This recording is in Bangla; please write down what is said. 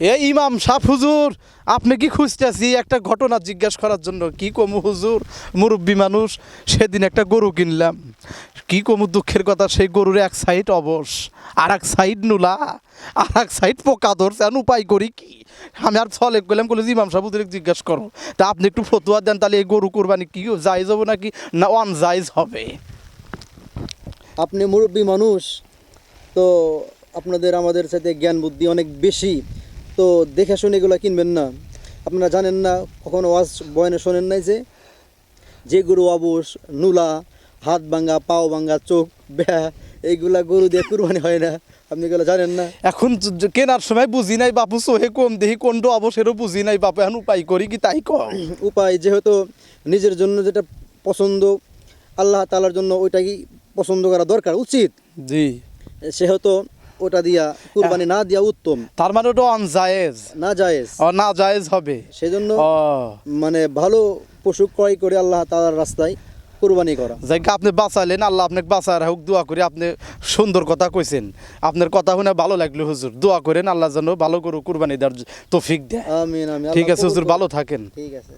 এ ইমাম সাহ, হুজুর, আপনি কি খুঁজতেছি? একটা ঘটনা জিজ্ঞেস করার জন্য। কি কমু হুজুর? মুরব্বী মানুষ, সেদিন একটা গরু কিনলাম। কি কমু দুঃখের কথা, সেই গরুর এক সাইড অবশ, আর এক সাইড নুলা, আর এক সাইড পোকা ধরছে। আর উপায় করি কি? আমি আর ছলে গেলাম বলে ইমাম সাহেব হুজুরে জিজ্ঞেস করো। তা আপনি একটু ফতুয়া দেন, তাহলে এই গরু কোরবানি কি, জায়জ হবে নাকি? না অন জায়জ হবে। আপনি মুরব্বী মানুষ, তো আপনাদের, আমাদের সাথে জ্ঞান বুদ্ধি অনেক বেশি। তো দেখে শুনে এগুলো কিনবেন না। আপনারা জানেন না কখনো ওয়াজ বয়নে শোনেন নাই যে যে গরু অবশ নুলা হাত ভাঙ্গা পাও ভাঙ্গা চোখ ব্যা এইগুলা গরু দিয়ে কুরবানি হয় না। আপনি এগুলো জানেন না? এখন কেনার সময় বুঝি নাই বাপু সোহে কম দেহি কোনটা অবসরও বুঝি নাই বাপু এখন উপায় করি কি তাই কম উপায় যেহেতু নিজের জন্য যেটা পছন্দ আল্লাহ তালার জন্য ওইটাই পছন্দ করা দরকার উচিত। জি। সেহেতু ওটা দিয়া কুরবানি না দিয়া উত্তম। তার মানে ওটা অনজায়েজ না জায়েজ। না জায়েজ হবে। সেজন্য মানে ভালো পশু ক্রয় করে আল্লাহ তালার রাস্তায় কুরবানি করা। যাইকে আপনি বাঁচালেন আল্লাহ আপনাকে বাঁচায় রাখুক দোয়া করে আপনি সুন্দর কথা কইছেন। আপনার কথা শুনে ভালো লাগল হুজুর। দোয়া করেন আল্লাহ যেন ভালো করে কুরবানি দেওয়ার তৌফিক দেয়। আমিন আমিন। ঠিক আছে হুজুর ভালো থাকেন। ঠিক আছে।